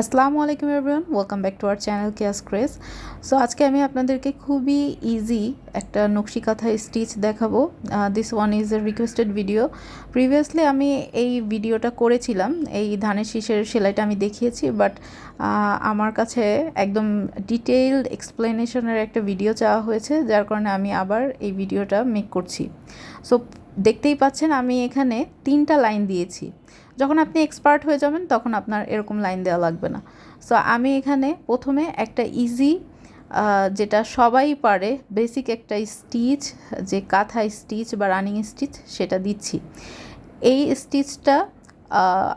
আসসালামু আলাইকুম everyone welcome back to our channel কেয়াস ক্রেস সো আজকে আমি আপনাদেরকে খুবই ইজি একটা নকশি কাঁথা স্টিচ দেখাবো this one is a requested video previously আমি এই ভিডিওটা করেছিলাম, এই ধানের শীষের সেলাইটা আমি দেখিয়েছি বাট আমার কাছে একদম ডিটেইলড এক্সপ্লেনেশনের একটা ভিডিও চাওয়া হয়েছে, যার কারণে আমি আবার এই ভিডিওটা মেক করছি। সো দেখতেই পাচ্ছেন আমি এখানে তিনটা লাইন দিয়েছি। যখন আপনি এক্সপার্ট হয়ে যাবেন, তখন আপনার এরকম লাইন দেওয়া লাগবে না। সো আমি এখানে প্রথমে একটা ইজি যেটা সবাই পারে বেসিক একটা স্টিচ যে কাঁথা স্টিচ বা রানিং স্টিচ সেটা দিচ্ছি। এই স্টিচটা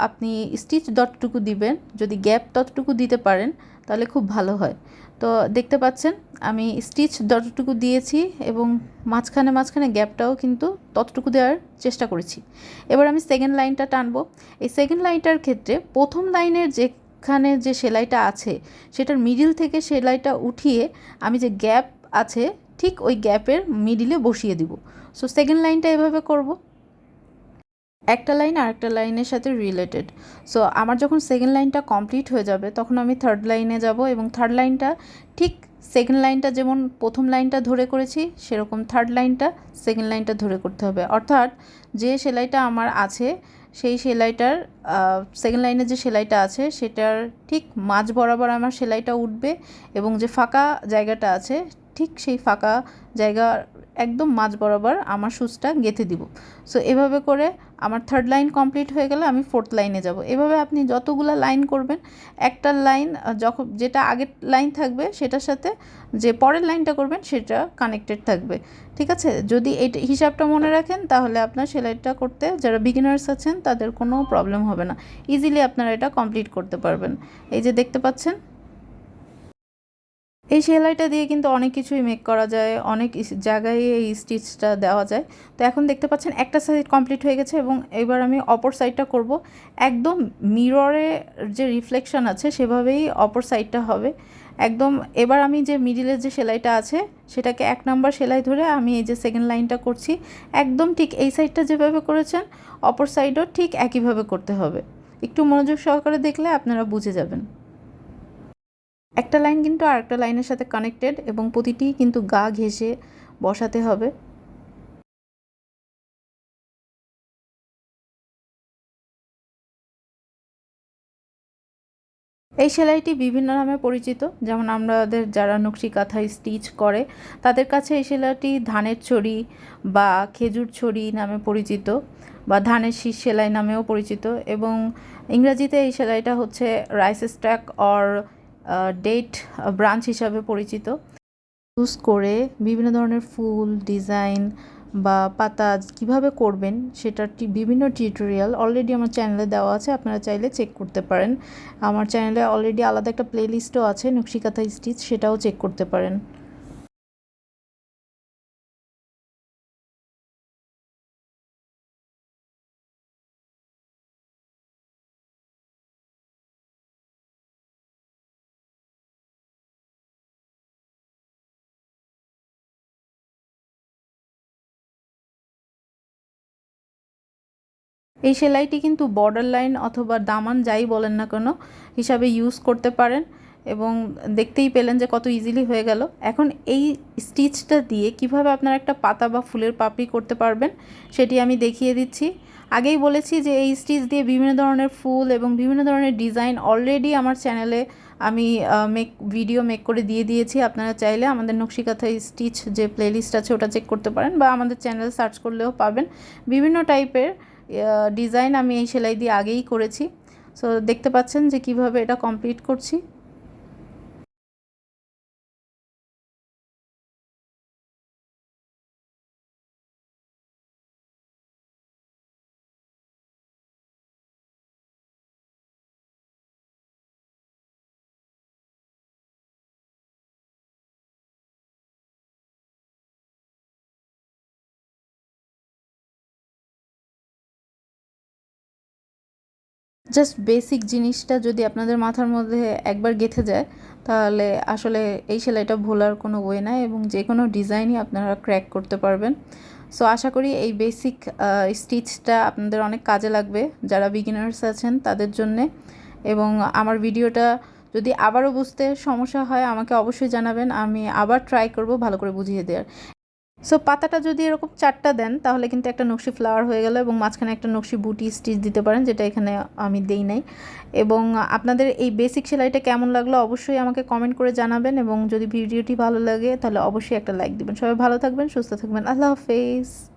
আপনি স্টিচ যতটুকু দিবেন, যদি গ্যাপ ততটুকু দিতে পারেন, তাহলে খুব ভালো হয়। তো দেখতে পাচ্ছেন আমি স্টিচ যতটুকু দিয়েছি এবং মাঝখানে মাঝখানে গ্যাপটাও কিন্তু ততটুকু দেওয়ার চেষ্টা করেছি। এবার আমি সেকেন্ড লাইনটা টানবো। এই সেকেন্ড লাইনটার ক্ষেত্রে প্রথম লাইনের যে যেখানে যে সেলাইটা আছে, সেটার মিডিল থেকে সেলাইটা উঠিয়ে আমি যে গ্যাপ আছে, ঠিক ওই গ্যাপের মিডিলে বসিয়ে দিব। সো সেকেন্ড লাইনটা এভাবে করব। একটা লাইন আর একটা লাইনের সাথে রিলেটেড সো আমার যখন সেকেন্ড লাইনটা কমপ্লিট হয়ে যাবে, তখন আমি থার্ড লাইনে যাব এবং থার্ড লাইনটা ঠিক সেকেন্ড লাইনটা যেমন প্রথম লাইনটা ধরে করেছি, সেরকম থার্ড লাইনটা সেকেন্ড লাইনটা ধরে করতে হবে। অর্থাৎ যে সেলাইটা আমার আছে, সেই সেলাইটার সেকেন্ড লাইনে যে সেলাইটা আছে, সেটার ঠিক মাঝ বরাবর আমার সেলাইটা উঠবে এবং যে ফাঁকা জায়গাটা আছে, ঠিক সেই ফাঁকা জায়গা একদম মাঝ বরাবর আমার সুচটা গেঁথে দিব। সো এভাবে করে আমার থার্ড লাইন কমপ্লিট হয়ে গেলে আমি ফোর্থ লাইনে যাব। এভাবে আপনি যতগুলো লাইন করবেন, একটা লাইন যখন যেটা আগের লাইন থাকবে, সেটার সাথে যে পরের লাইনটা করবেন, সেটা কানেক্টেড থাকবে। ঠিক আছে? যদি এই হিসাবটা মনে রাখেন, তাহলে আপনার সেলাইটা করতে যারা বিগিনার্স আছেন, তাদের কোনো প্রবলেম হবে না। ইজিলি আপনারা এটা কমপ্লিট করতে পারবেন। এই যে দেখতে পাচ্ছেন এই সেলাইটা দিয়ে কিন্তু অনেক কিছুই মেক করা যায়, অনেক জায়গায় এই স্টিচটা দেওয়া যায়। তো এখন দেখতে পাচ্ছেন একটা সাইড কমপ্লিট হয়ে গেছে এবং এবার আমি অপর সাইডটা করব। একদম মিররে যে রিফ্লেকশন আছে সেভাবেই অপর সাইডটা হবে। একদম এবার আমি যে মিডিলের যে সেলাইটা আছে, সেটাকে এক নাম্বার সেলাই ধরে আমি এই যে সেকেন্ড লাইনটা করছি। একদম ঠিক এই সাইডটা যেভাবে করেছেন, অপর সাইডও ঠিক একইভাবে করতে হবে। একটু মনোযোগ সহকারে দেখলে আপনারা বুঝে যাবেন। একটা লাইন কিন্তু আরেকটা লাইনের সাথে কানেক্টেড এবং প্রতিটি কিন্তু গা ঘেঁষে বসাতে হবে। এই সেলাইটি বিভিন্ন নামে পরিচিত, যেমন আমাদের যারা নকশি কাঁথায় স্টিচ করে, তাদের কাছে এই সেলাইটি ধানের ছড়ি বা খেজুর ছড়ি নামে পরিচিত বা ধানের শীষ সেলাই নামেও পরিচিত এবং ইংরাজিতে এই সেলাইটা হচ্ছে rice stack or date branch হিসাবে পরিচিত। ইউজ করে বিভিন্ন ধরনের ফুল, ডিজাইন বা পাতা কীভাবে করবেন সেটার বিভিন্ন টিউটোরিয়াল অলরেডি আমার চ্যানেলে দেওয়া আছে, আপনারা চাইলে চেক করতে পারেন। আমার চ্যানেলে অলরেডি আলাদা একটা প্লেলিস্টও আছে, নকশিকাথা স্টিচ, সেটাও চেক করতে পারেন। এই সেলাইটি কিন্তু বর্ডার লাইন অথবা দামান যাই বলেন না কেন হিসাবে ইউজ করতে পারেন এবং দেখতেই পেলেন যে কত ইজিলি হয়ে গেল। এখন এই স্টিচটা দিয়ে কীভাবে আপনার একটা পাতা বা ফুলের পাপড়ি করতে পারবেন সেটি আমি দেখিয়ে দিচ্ছি। আগেই বলেছি যে এই স্টিচ দিয়ে বিভিন্ন ধরনের ফুল এবং বিভিন্ন ধরনের ডিজাইন অলরেডি আমার চ্যানেলে আমি মেক ভিডিও মেক করে দিয়ে দিয়েছি। আপনারা চাইলে আমাদের নকশিকাথা স্টিচ যে প্লেলিস্ট আছে ওটা চেক করতে পারেন বা আমাদের চ্যানেল সার্চ করলেও পাবেন। বিভিন্ন টাইপের ডিজাইন আমি এই সেলাই দিয়ে আগেই করেছি। সো দেখতে পাচ্ছেন যে কীভাবে এটা কমপ্লিট করছি। জাস্ট বেসিক জিনিসটা যদি আপনাদের মাথার মধ্যে একবার গেঁথে যায়, তাহলে আসলে এই সেলাইটা ভোলার কোনো ওয়ে নাই এবং যে কোনো ডিজাইনই আপনারা ক্র্যাক করতে পারবেন। সো আশা করি এই বেসিক স্টিচটা আপনাদের অনেক কাজে লাগবে। যারা বিগিনার্স আছেন, তাদের জন্যে। এবং আমার ভিডিওটা যদি আবারও বুঝতে সমস্যা হয়, আমাকে অবশ্যই জানাবেন। আমি আবার ট্রাই করব ভালো করে বুঝিয়ে দেওয়ার। সো পাতাটা যদি এরকম চারটা দেন, তাহলে কিন্তু একটা নকশি ফ্লাওয়ার হয়ে গেল এবং মাঝখানে একটা নকশি বুটি স্টিচ দিতে পারেন, যেটা এখানে আমি দেই নাই। এবং আপনাদের এই বেসিক সেলাইটা কেমন লাগল অবশ্যই আমাকে কমেন্ট করে জানাবেন এবং যদি ভিডিওটি ভালো লাগে, তাহলে অবশ্যই একটা লাইক দিবেন। সবাই ভালো থাকবেন, সুস্থ থাকবেন। আল্লাহ হাফেজ।